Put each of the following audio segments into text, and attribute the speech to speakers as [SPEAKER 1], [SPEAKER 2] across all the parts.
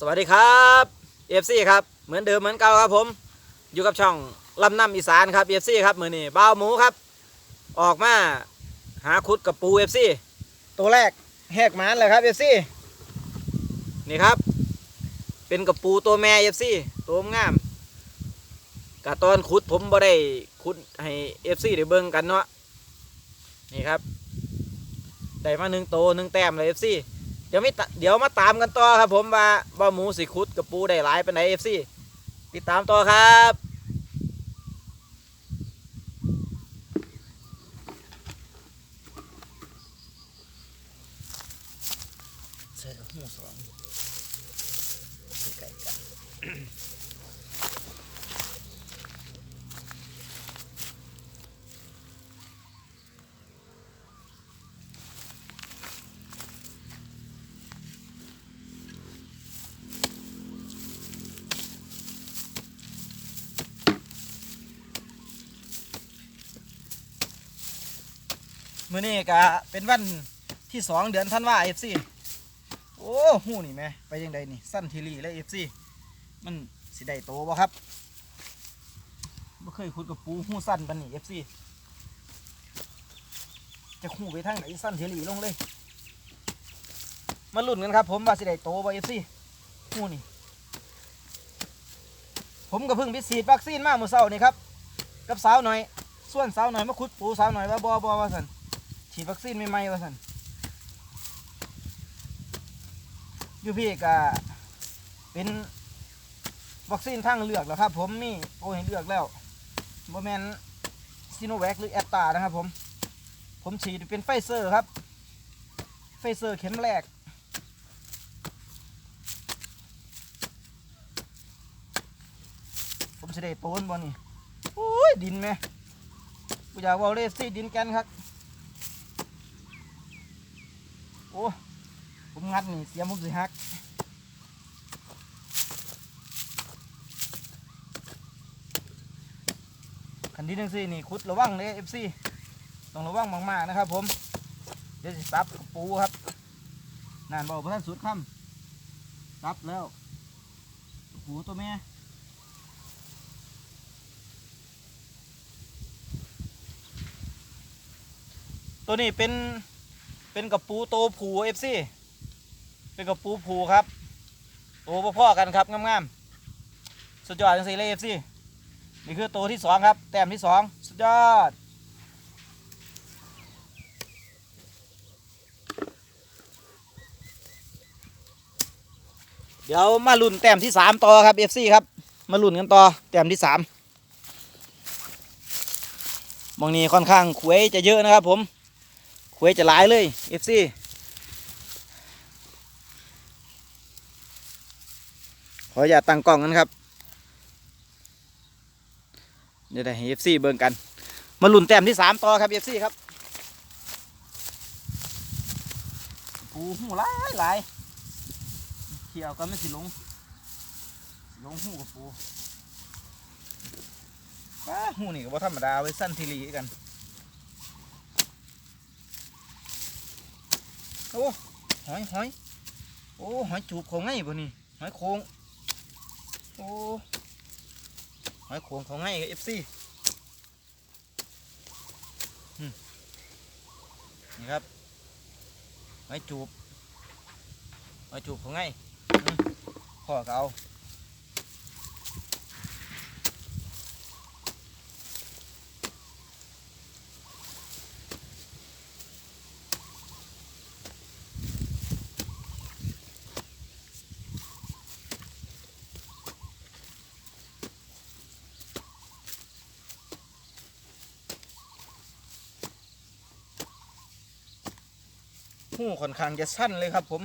[SPEAKER 1] สวัสดีครับเอฟซีครับ เหมือนเดิมเหมือนเก่าครับผม อยู่กับช่องลำน้ำอีสานครับเอฟซีครับมือนี้บ้าวหมูครับ ออกมาหาคุดกับปูเอฟซีตัวแรกแหกหมันเลยครับเอฟซีนี่ครับ เป็นกับปูตัวแม่เอฟซีตัวงามกะตอนขุดผมบ่ได้ขุดให้เอฟซีได้เบิ่งกันเนาะนี่ครับได้มาหนึ่งโตวหนึ่งแต้มเลยเอฟซี เดี๋ยวไม่เดี๋ยวมาตามกันต่อครับผมว่าว่าหมูสิคุดกับปูได้หลายไปไหนเอฟซีติดตามต่อครับใช่หมูสองไก่กัน มื้อนี้ก็เป็นวันที่สองเดือนธันวาเอฟซีโอ้หูนี่แม่ไปยังไดนี่สั้นทีรีเลยเอฟซีมันสิได้โตบ่ครับบ่เคยคุดกับปูหูสั้นปานนี้เอฟซีจะหูไปทางไหนสั้นทีรีลงเลย มาลุ้นกันครับ ผมว่าสิได้โตบ่เอฟซีหูนี่ ผมก็เพิ่งไปฉีดวัคซีนมาเมื่อเช้านี่ครับ กับสาวหน่อย ส่วนสาวหน่อยมาขุดปูสาวหน่อยว่าบ่บ่ว่าสัน ฉีดวัคซีนใหม่ๆว่าสันอยู่พี่ก็เป็นวัคซีนทางเลือกแล้วครับ ผมมีโอ้ยเลือกแล้วโมแมนซีโนแวคหรือแอตตานะครับผม ผมฉีดเป็นไฟเซอร์ครับ ไฟเซอร์เข็มแรกผมจะได้โตนบ่นี่โอ้ยดินไหมกูอยากว่าเลสซี่ดินแกันครับ โอ้ผม งัดนี่เสียผมสิฮักคันที่หนึ่งซี่นี่คุดระวังเลยเอฟซีต้องระวังมากๆนะครับ ผมเดี๋ยวสิซับปูครับนานบอกพระท่านสุดคำซับแล้วปูตัวแม่ตัวนี้เป็นเป็นกระปูโตผูเอฟซี เป็นกระปูผูครับโตพ่อๆกันครับงามๆสุดยอดจังสิเลยเอฟซีนี่คือโตที่สองครับ แต้มที่สองสุดยอดเดี๋ยวมาลุ้นแต้มที่สามต่อครับเอฟซีครับ มาลุ้นกันต่อแต้มที่สามมองนี้ค่อนข้างขวยจะเยอะนะครับผมคุยจะหลายเลย FC ข ออย่าตตั้งกล้องกันครับเดี๋ยวได้ให้ FC เบิ่งกัน มาลุ้นแต้มที่สามต่อครับ FC ครับปูหูหลายหลายเขี่ยวก็ไม่สิลงลงหูกับปูหูนี่ก็บ่ธรรมดาไว้สั้นทีรีกันโอ้หอยหอยโอ้หอยจูบขาง่ายบ่นี่หอยโค้ง โอ้หอยโขงของ่ายเอฟซีนี่ครับหอยจูบหอยจูบของ่ายพ่อเขา หูค่อนข้างจะสั้นเลยครับผม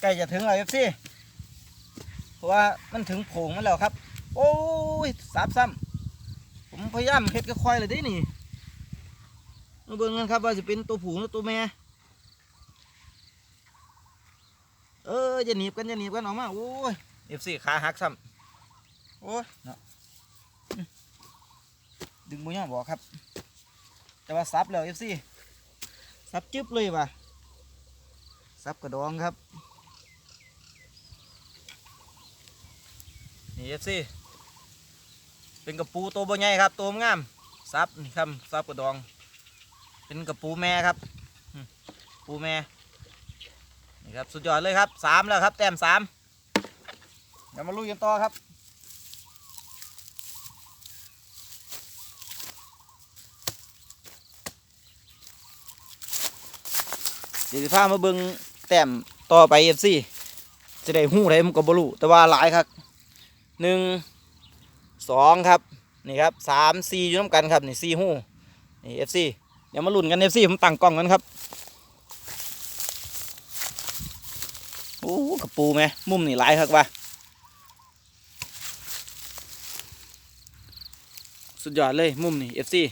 [SPEAKER 1] ใกล้จะถึงแล้วเอฟซีเพ ราะว่ามันถึงโผงมันแล้วครับ โอ้ยสับซ้ำผมพยายามเฮ็ดก็ค่อยเลยเด้นี่มาเบิ่งกันครับว่าจะเป็นตัวผูหรือตัวแม่เออจะหนีบกันจะหนีบกันออกมาโอ้ยเอฟซีขาหักซ้ำโอ้ยเนาะดึงบุญยังบอกครับ แต่ว่าซับแล้วเอฟซีซับจึ๊บเลยว่ะซับกระดองครับ นี่เอฟซีเป็นกระปูตัวบ่ใหญ่ครับตัวงามซับนี่ครับซับกระดอง เป็นกระปูแม่ครับ ปูแม่นี่ครับสุดยอดเลยครับสามแล้วครับ แต้มสามเดี๋ยวมาลุยกันต่อครับเดี๋ยวสิพามาเบิ่งแต้มต่อไปเอฟซีจะได้หู้ได้มันก็บ่รู้แต่ว่าหลายครับ หนึ่งสองครับนี่ครับสามสี่อยู่น้ำกันครับนี่สี่หู้นี่เอฟซีเดี๋ยวมาลุ้นกันเอฟซีผมตั้งกล้องกันครับโอ้กระปูไหมมุมนี่หลายครับว่ะสุดยอดเลยมุมนี่เอฟซี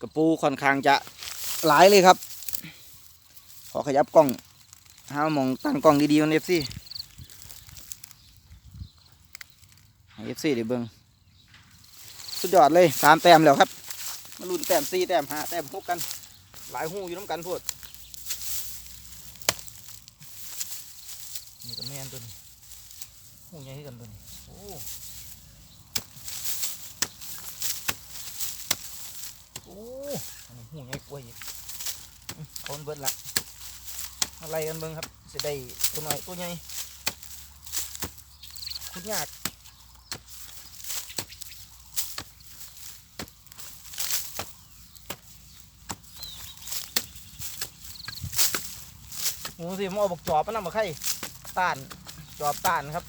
[SPEAKER 1] กระปูค่อนข้างจะหลายเลยครับ ขอขยับกล้องห้ามองตั้งกล้องดีๆมันเอฟซี เอฟซีเดี๋ยวเบิ้งสุดยอดเลยสามแต้มแล้วครับ มาลุ้นแต้มสี่แต้มห้าแต้มหกกัน หลายหูอยู่น้ำกันพวดนี่ก็แม่นตัวนี้หูใหญ่ขึ้นกันตัวนี้โอ้โอ้หูใหญ่กว่าอีกอื้อเขามันเบิดละอะไรกันเบิงครับสิได้ตัวหน่อยตัวใหญ่คุณยาก หมูสิผมเอาบกจอบมันำมาไข่ต้านจอบต้านครับ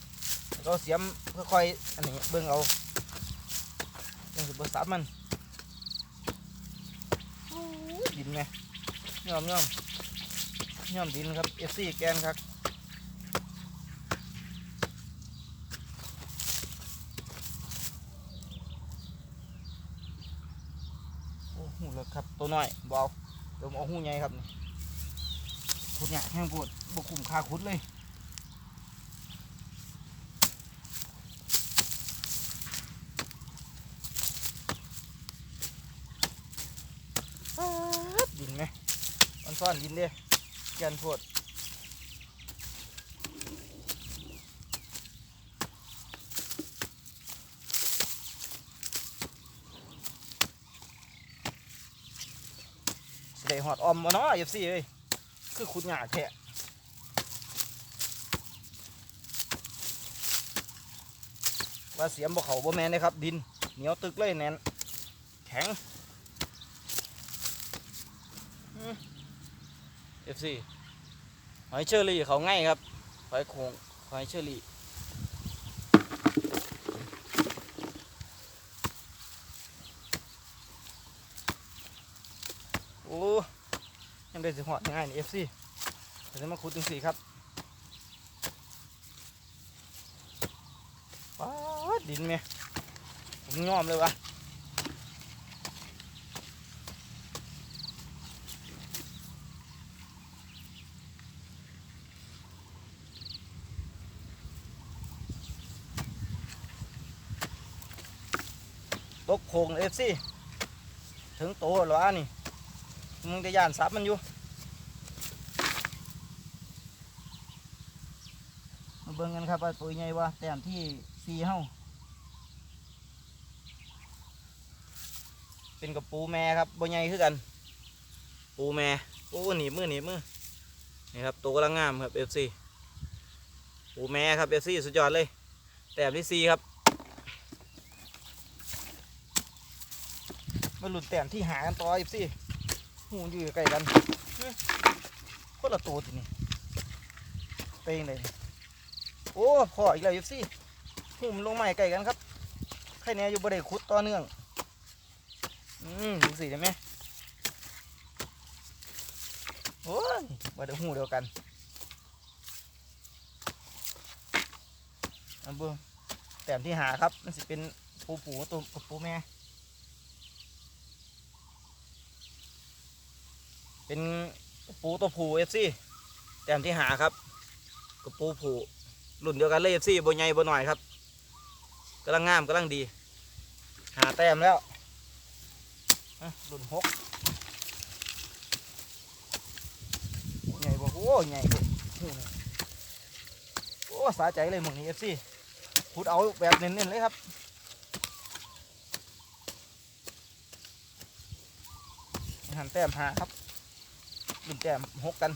[SPEAKER 1] แล้วก็เสียมค่อยๆอันนี้เบิ่งเอายังสิบสับมันดินไงย่อมย่อมย่อมดินครับ FC แกนครับโอ้หูเลิกครับตัวน้อยเอาเดี๋ยวมเอาหูใหญ่ครับนี่ ขุดเนี่ยแห้งปวดบกคุมคาขุดเลยดินไหมมันซ่อนดินเด้แกนโพดได้หอดออมบ่เนาะเอฟซีเอ้ย คือขุดหยาแท้ว่าเสียมบ่เขาบ่แม่นเลยครับ ดินเหนียวตึกเลยแน่นแข็งเอฟซีหอยเชอรี่เขาง่ายครับหอยโขงหอยเชอรี่โอ้ยังได้ สิหอดง่ายนี่เอฟซีเดี๋ยวจะมาขุดจังสี่ครับป๊าดดินเมียผมยอมเลยวะตกโพงเอฟซีถึงโตแล้วอะนี่มึงจะย่านซับมันอยู่มา เบิ่งกันครับว่าตัวใหญ่ว่าแต้มที่สี่เฮาเป็นกับปูแม่ครับบ่ใหญ่คือกัน ปูแม่โอ้หนีบมือหนีบมือนี่ครับตัวกำลังงามครับเอฟซีปูแม่ครับเอฟซีสุดยอดเลย แต้มที่สี่ครับมาหลุดแต้มที่หากันต่ออีกสิหูอยู่ใกล้กันเฮ้ยคนละตัวทีนี่ไปยังไง โอ้พออีกแล้วอีกสิหูมันลงใหม่ใกล้กันครับใครแน่อยู่บริเวคุดต่อเนื่อง อืมดูสิได้ไหมโอ้ยบริเวหูเดียวกันอันบิ้งแต้มที่หาครับ มันสิเป็นปูปูตัวกับปูแม่ เป็นปูตัวผูเอฟซีแต้มที่หาครับกระปูผู รุ่นเดียวกันเลยเอฟซีบนใหญ่บนหน่อยครับกำลังงามกำลังดี หาแต้มแล้วรุ่นหกใหญ่บ่โอ้ใหญ่บ่โอ้โอ้สาใจเลยมึงนี้เอฟซีพุดเอาแบบเน้นๆเลยครับหันแต้มหาครับรุ่นแต้มหกกัน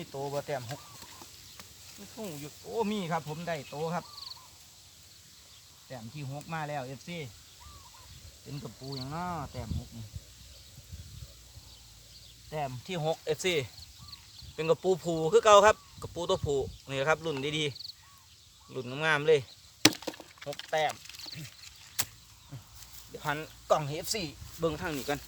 [SPEAKER 1] นี่โตบ่แต้มหกนี่ทุ่งอยู่โอ้มีครับ ผมได้โตครับ แต้มที่หกมาแล้วเอฟซีเป็นกระปูอย่างน้อแต้มหกนี่แต้มที่หกเอฟซีเป็นกระปูผูคือเก่าครับกระปูตัวผูนี่ครับรุ่นดีๆรุ่นงามๆเลยหกแต้มเดี๋ยวหันกล่องเอฟซีเบิ้งทางนี้กัน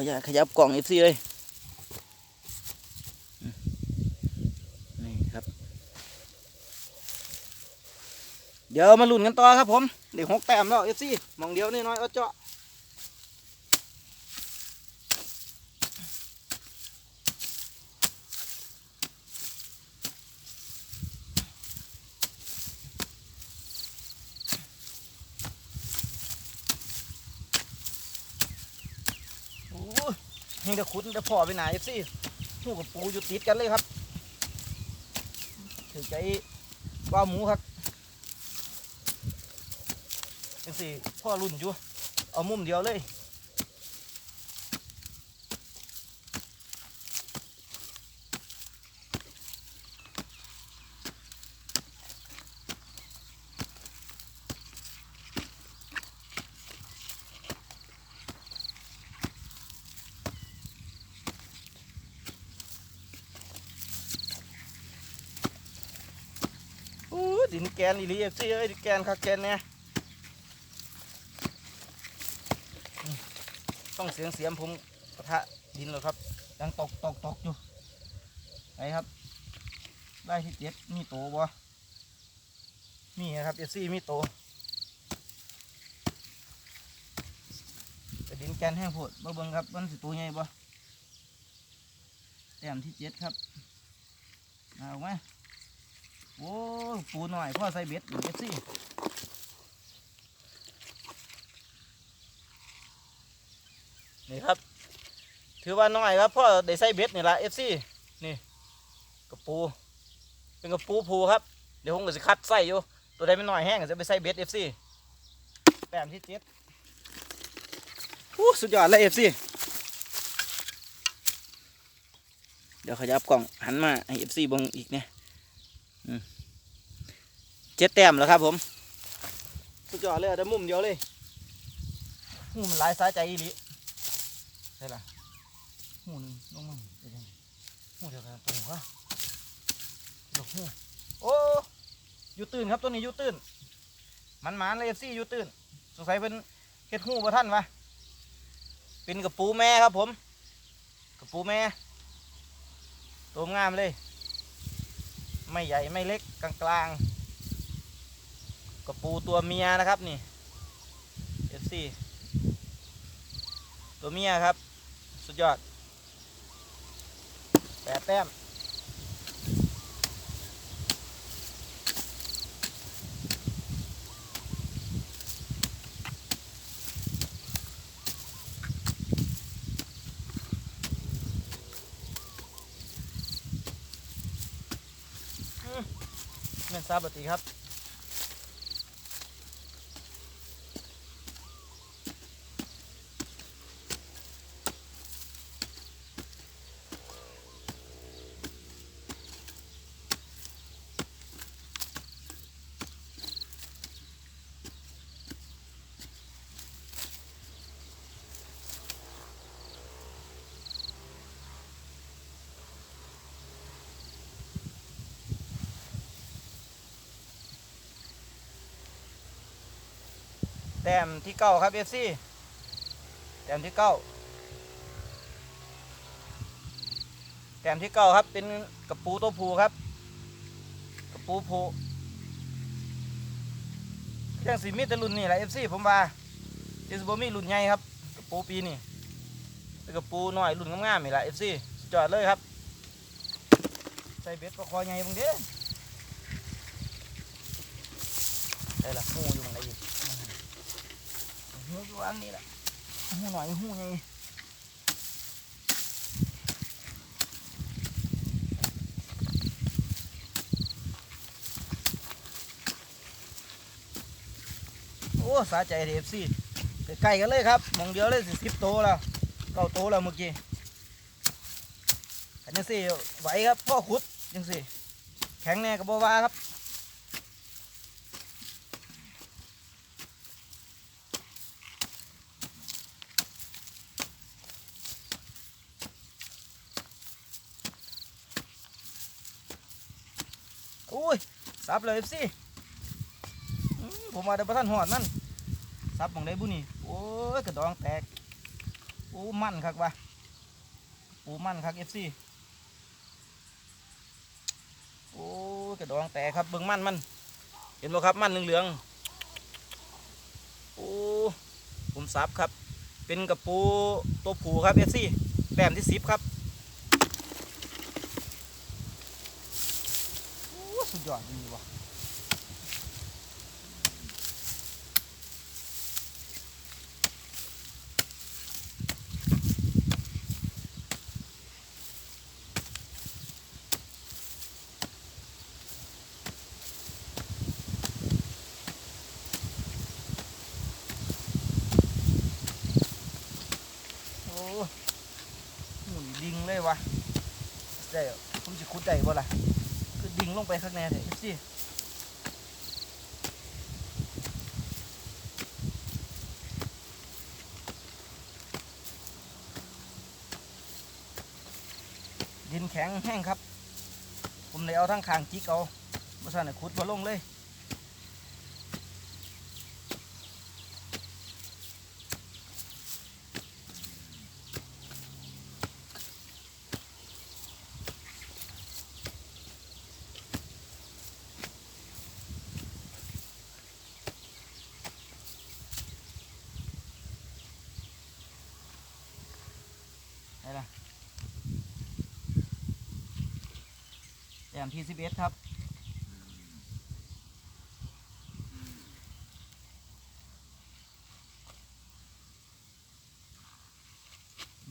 [SPEAKER 1] ขยับขยับกล่องเอฟซีเลยนี่ครับ เดี๋ยวมาลุ้นกันต่อครับผมเด็กหกแต้มแล้วเอฟซีมองเดียวนี่น้อยเอาเจาะ โอ้ย นี่เดี๋ยวขุดจะพ่อไปไหนเอฟซีหูกับปูอยู่ติดกันเลยครับถือใจว่าหมูครับเอฟซีพ่อรุ่นอยู่เอามุมเดียวเลยโอ้ยดิ นแกนอีลีเอฟซีเอ้ยแกนคักแกนเนี่ยต้องเสียงเสียมผมกระทะดินเลยครับยังตกตกตกอยู่ไหนครับ ได้ที่เจ็ดมีโตบ่มีนะครับเอฟซีมีโตแต่ดินแกนแห้งโพดมาเบิ่งครับมันสิตัวใหญ่บ่แต้มที่เจ็ดครับเอาไหม โอ้ปูหน่อยพ่อใส่เบ็ดเบ็ดสินี่ครับ ถือว่าน้อยครับพ่อได้ใส่เบ็ดนี่ละเอฟซีนี่กระปู เป็นกระปูผูครับ เดี๋ยวผมก็จะคัดใส่อยู่ ตัวใดไม่น้อยแห้งจะไปใส่เบ็ดเอฟซีแต้มที่เจ็ดอู้สุดยอดเลยเอฟซีเดี๋ยวขยับกล่องหันมาให้เอฟซีบ่งอีกเนี่ย เจ็ดแต้มแล้วครับ ผม สุดยอดเลยแต่มุมเดียวเลยหูมันหลายสายใจอีหลีใช่ล่ะหูหนึงลงมาเดี๋ยวหูเดียวกันตัวหนึ่งวะดอกหูโอ้อยูตื่นครับตัวนี้อยูตื่นมันหมานเลยเอฟซียูตื่นสงสัยเป็นเฮ็ดหูบ่ท่านวะเป็นกระปูแม่ครับผมกระปูแม่ตัวงามเลย ไม่ใหญ่ไม่เล็กกลางกลางๆกระปูตัวเมียนะครับนี่ FC ตัวเมียครับ สุดยอดแปดแต้มแม่น ซาบติครับ แต้มที่เก้าครับเอฟซีแต้มที่เก้าแต้มที่เก้าครับเป็นกระปูตัวผูครับ กระปูผูเรื่องสีมีแต่รุ่นนี่แหละเอฟซีผมว่าเจสบอมีรุ่นใหญ่ครับ กระปูปีนี่กระปูหน่อยรุ่นงามๆนี่แหละเอฟซีจอดเลยครับ ใส่เบ็ดก็คอยหญ่บางเด้ได้ละมูอยู่บางไหนอีก หูอยู่อันนี้แหละหูหน่อยหูใหญ่โอ้สาใจเอฟซีใกล้กันเลยครับมองเดียวเลยสิสิบโตวแล้วเก้าโตวแล้วเมื่อกี้อันนี้สิไหวครับพ่อขุดยังสิแข็งแน่กับบัวาครับโอ้ยสั บเลยเอฟซีผมมาได้ประทันหอดมันสับหมองได้บุนี่โอ้ยกระดองแตกโอ้มันคักวะโอ้มันคักเอฟซีโอ้ยกระดองแตกครับเบิ่งมันมัน เห็นบ่ครับมันเหลืองๆโอ้ผมสับครับ เป็นกระปูตัวผูครับเอฟซีแต้มที่สิบครับโอ้ สุดยอดดีว่ะ โอ้หมุนดิ่งเลยวะได้เหรอผมจะคุดได้บ่ล่ะคือดิ่งลงไปข้างในเลยสิดินแข็งแห้งครับ ผมเลยเอา ทั้งคางจิกเอาบ่ซั่นน่ะขุดบ่ลงเลย ต้มที่สิบเอ็ดครับ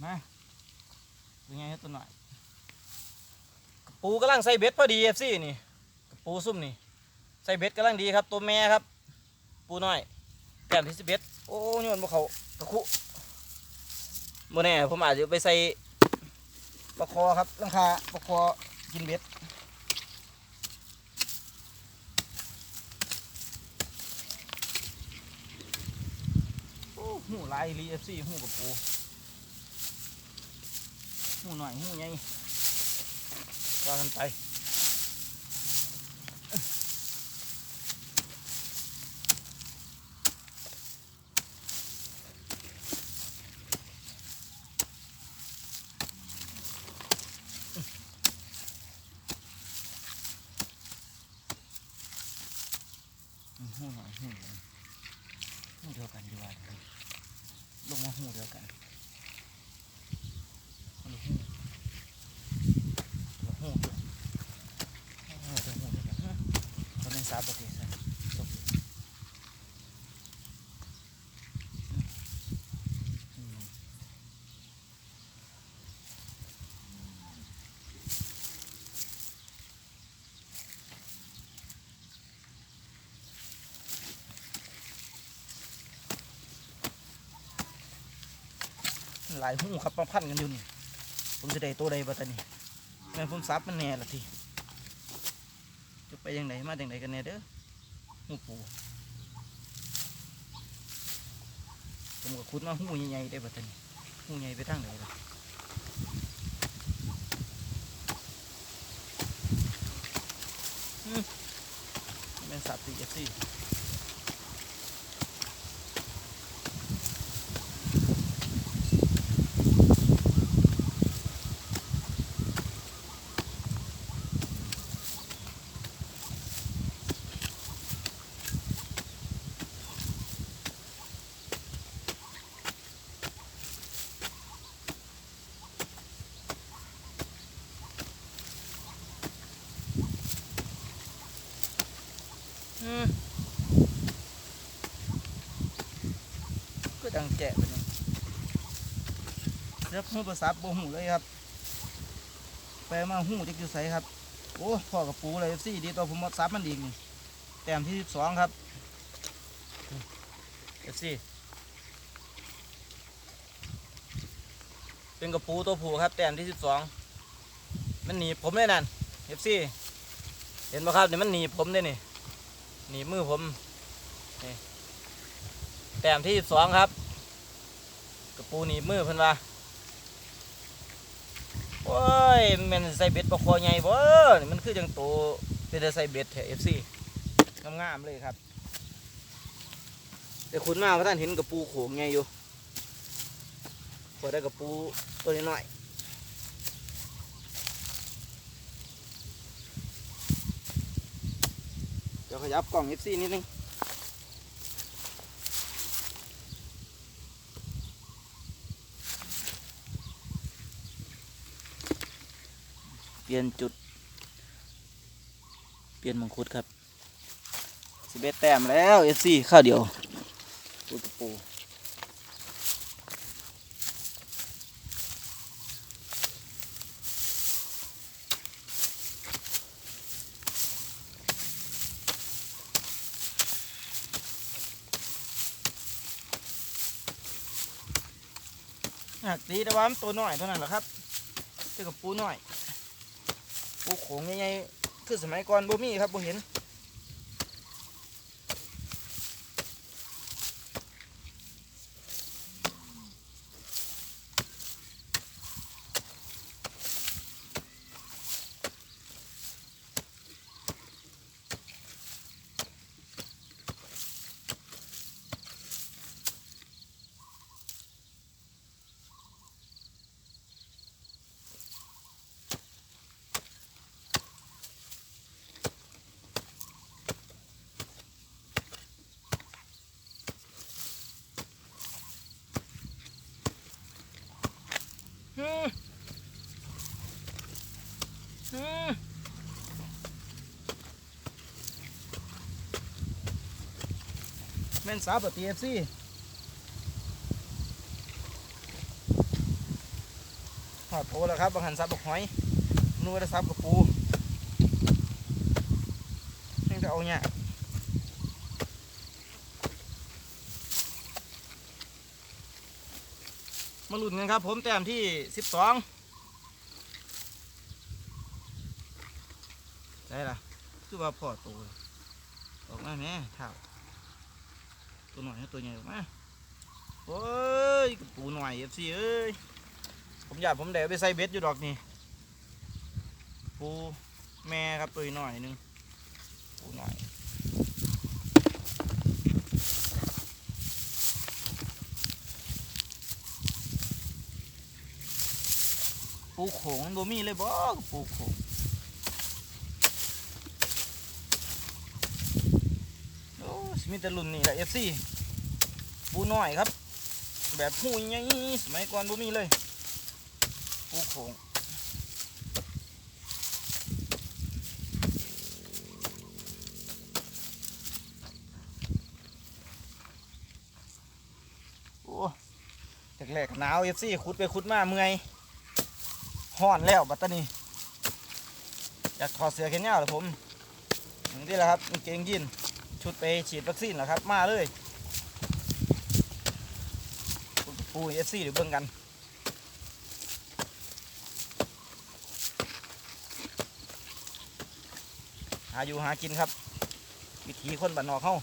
[SPEAKER 1] มาเป็นไงครับตัวหน่อยปูกำลังใส่เบ็ดพอดีเอฟซีนี่ปูซุ่มนี่ใส่เบ็ดกำลังดีครับ ตัวแม่ครับ ปูน้อยแต้มที่สิบเอ็ดโอ้ยโยนพวกเขาตะคุโมแน่ผมอาจจะไปใส่ปลาคอครับลังคาปลาคอกินเบ็ดโอ้ หูหลายรีเอฟซีหูกับปูหูหน่อยหูใหญ่ว่ากันไปอืมหูหน่อยหูใหญ่หูเดียวกันดีกว่าลงมาหูเดียวกันคนละหูตัวหูเดียวเออตัวหูเดียวกันฮะตัวนึงสามปฏิสันตกอยู่อืม หลายหูครับมาพันกันอยู่นี่ผมจะได้ตัวใดบ้ตนี่แม่ผมซับมันแน่ละทีจะไปยังไงมาอย่างไรกันแน่เด้อหูปูผมก็คุดมาหูใหญ่ๆได้บ้ตนี่หูใหญ่ไปทางไหนล่ะอืมแม่นสับตีเอฟซี
[SPEAKER 2] อืมก็ดัง แจะไปเลยเรียกหูภาษาบ่หูเลยครับแปมาหูจักอยู่ไสครับ โอ้พ่อกับปูเลยสิดีตัวผมมาซับมันอีกนี่แต้มที่สิบสองครับ
[SPEAKER 1] เอฟซีเป็นกระปูตัวผู้ครับ แต้มที่สิบสองมันหนีผมเลยนั่นเอฟซีเห็นไหมครับเนี่ยมันหนีผมเลยนี่หนีมือผมนี่แต้มที่สิบสองครับ ปูหนีบมือเพิ่นว่าโอ้ยมันแมันใส่เบ็ดปลาคอใหญ่บ่นี่มันคือจังโตเป็นแต่ใส่เบ็ดแท้เอฟซีงามๆเลยครับแต่คุณมาเพราะท่านเห็นกระปูโขงไงอยู่พอได้กระปูตัวนี้หน่อยเดี๋ยวขยับกล่อง FC นิดนึง ปลี่ยนจุด เปลี่ยนมังคุดครับสิบเอ็ดแต้มแล้ว FC ข้าวเดียวปูตะปูหักตีแต่ว่ามันตัวน้อยเท่านั้นแหละครับเจอกับปูน้อยปู โขงใหญ่ๆคือสมัยก่อนบ่มีครับบ่เห็น อืมอืมแม่นสาวปฏิเอฟซีหอดโพแล้วครับบางหันซับบักหอยนู่นได้ซับกับปูนี่จะเอาเนี่ยมาลุ้นกันครับผมแต้มที่สิบสองได้ละคือว่าพอตัวออกมาแม่เท่า ตัวหน่อยให้ตัวใหญ่ออกมาโอ้ยปูหน่อยเอฟซีเอ้ยผมอยากผมเดี๋ยวไปใส่เบ็ดอยู่ดอกนี่ปูแม่ครับตัวหน่อยหนึงปูหน่อยปูโขงมันบ่มีเลยบ่ปูโขง โอ้สมิตรุ่นนี่แหละเอฟซีปูน้อยครับ แบบหูใหญ่สมัยก่อนบ่มีเลย ปูโขงโอ้แรกๆหนาวเอฟซีขุดไปขุดมาเมื่อยห้อนแล้วบัดตานีอยากถอดเสื้อแขนยาวเลยผมอย่างนี้แหละครับเกงยีน ชุดไปฉีดวัคซีนเหรอครับ มาเลยปูเอฟซีเดี๋ยวเบิ่งกันหาอยู่หากินครับ วิถีคนบ้านนอกเข้า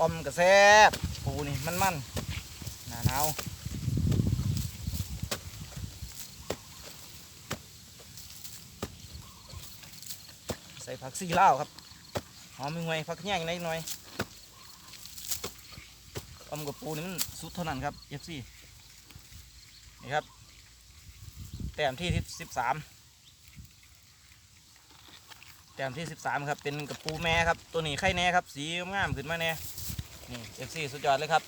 [SPEAKER 1] อมกระแซบปูนี่มันมันๆหนาหนาวใส่ผักซีลาวครับ อมมีไงผักแห้งนิดหน่อยอมกับปูนี่มันสุดเท่านั้นครับเอฟซีนี่ครับ แต้มที่สิบสามแต้มที่สิบสามครับ เป็นกระปูแม่ครับ ตัวนี้ไข่แน่ครับ สีงามขึ้นมาแน่นี่เอฟซีสุดยอดเลยครับ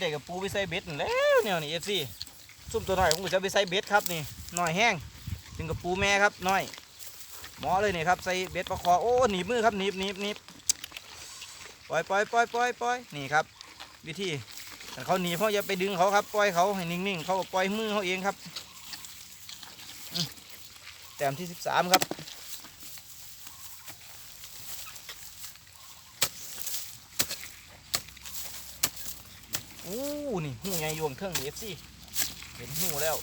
[SPEAKER 1] ได้กับปูไปใส่เบ็ดแล้วเนี่ยนี่เอฟซีซุ่มตัวหน้อยผมจะไปใส่เบ็ดครับนี่หน้อยแห้งถึงกับปูแม่ครับหน้อยหมอเลยนี่ครับใส่เบ็ดปลาคอโอ้หนีบมือครับหนีบหนีบหนีบปล่อยปล่อยปล่อยปล่อยปล่อยนี่ครับ วิธีแต่เขาหนีบเขาอย่าไปดึงเขาครับปล่อยเขาให้นิ่งๆเขาก็ปล่อยมือเขาเองครับแต้มที่สิบสามครับ อู้นี่ หูใหญ่ยวงเครื่องเอฟซีเห็นหูแล้ว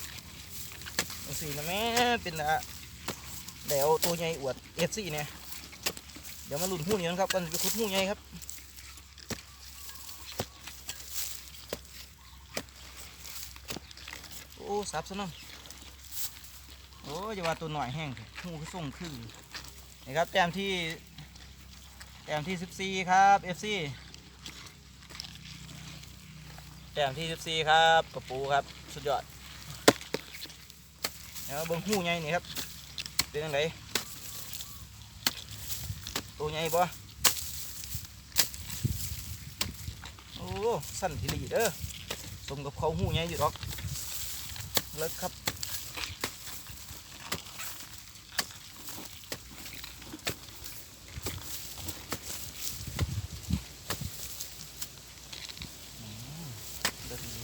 [SPEAKER 1] จังสี่นะแม่เป็นอะเดี๋ยวตัวใหญ่อวดเอฟซีเนี่ยเดี๋ยวมาหลุ้นหูนี้นะครับกันไปขุดหูใหญ่ครับโอ้สับซะน่อยโอ้อย่าว่าตัวหน่อยแห้งเถอะหูก็ส่งคือนี่ครับแต้มที่แต้มที่สิบสี่ครับเอฟซี แต้มที่ 14 ครับกระปูครับ สุดยอดแล้วเบิ้งหูใหญ่นี่ครับ เป็นยังไงตัวใหญ่ปะโอ้ สั้นทีลีเด้อสมกับเขาหูใหญ่อยู่หรอกเลิกครับ เลิกดี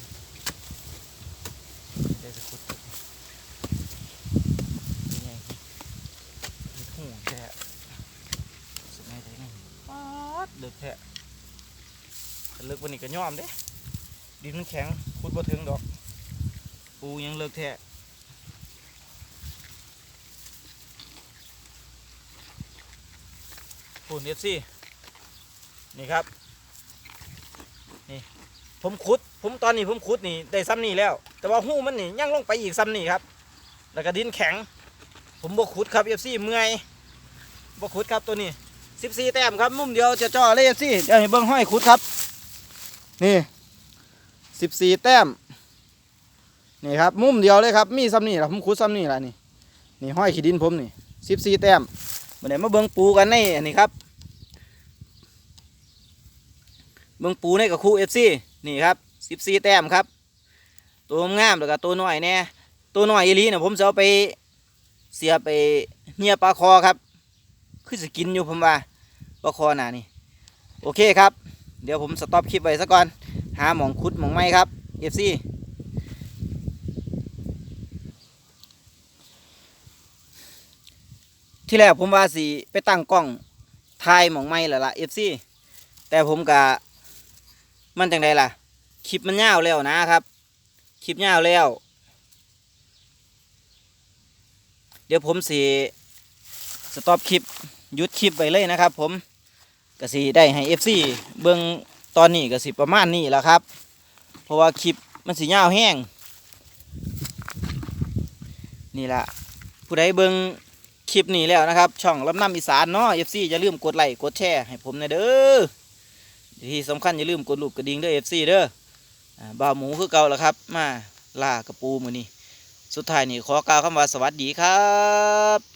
[SPEAKER 1] ได้สะกุดเป็นไงมีหูแท้สุดไงใจนี่ป๊าดเลิกแท้ถ้าเลิกวันนี้ก็ ย่อมเด้ดินมันแข็งขุดบ่ถึงดอก ปูยังเลิกแท้ปูนเอฟซี่นี่ครับ นี่ ผมขุด ผมตอนนี้ผมขุดนี่ได้ซ้ำนี่แล้ว แต่ว่าหู้มันนี่ยังลงไปอีกซ้ำนี่ครับ แล้วก็ดินแข็ง ผมบกขุดครับเอฟซี่เมื่อยบกขุดครับตัวนี้สิบสี่แต้มครับ มุมเดียวจะจ่อเลยเอฟซี่เดี๋ยวให้เบิ้งห้อยขุดครับ นี่สิบสี่แต้ม นี่ครับ มุมเดียวเลยครับ มีซ้ำนี่แหละผมขุดซ้ำนี่แหละนี่ นี่ห้อยขีดินผมนี่สิบสี่แต้มมาเดี๋ยวมาเบิ้งปูกันในอันนี้ครับ เบิ้งปูในกับคู่เอฟซีนี่ครับสิบสี่แต้มครับ ตัวงามแล้วก็ตัวน้อยแน่ ตัวน้อยอีลีเนี่ยผมจะเอาไปเสียไปเหี่ยปลาคอครับ คือจะกินอยู่ผมว่าปลาคอหนานี่ โอเคครับ เดี๋ยวผมสต็อปคลิปไว้ซะก่อน หาหมองคุดหมองไม้ครับเอฟซีที่แรกผมว่าสิไปตั้งกล้องถ่ายหมองไม้แล้วล่ะเอฟซีแต่ผมกะมันจังไดล่ะ คลิปมันยาวแล้วนะครับ คลิปยาวแล้ว เดี๋ยวผมสิสต็อปคลิปยุดคลิปไปเลยนะครับผม ก็สิได้ให้ FC เบิ่งตอนนี้ก็สิประมาณนี้แหละครับ เพราะว่าคลิปมันสิยาวแห้งนี่ละผู้ใดเบิ่งคลิปนี้แล้วนะครับ ช่องลำน้ำอีสานเนาะ FC อย่าลืมกดไลค์กดแชร์ให้ผมหนะเด้อที่สำคัญอย่าลืมกดลูกกระดิ่งเด้อเอฟซีเด้อบ่าวหมูคือเก่าแล้วครับ มาล่ากระปูมือนี้สุดท้ายนี่ขอกล่าวคำว่าสวัสดีครับ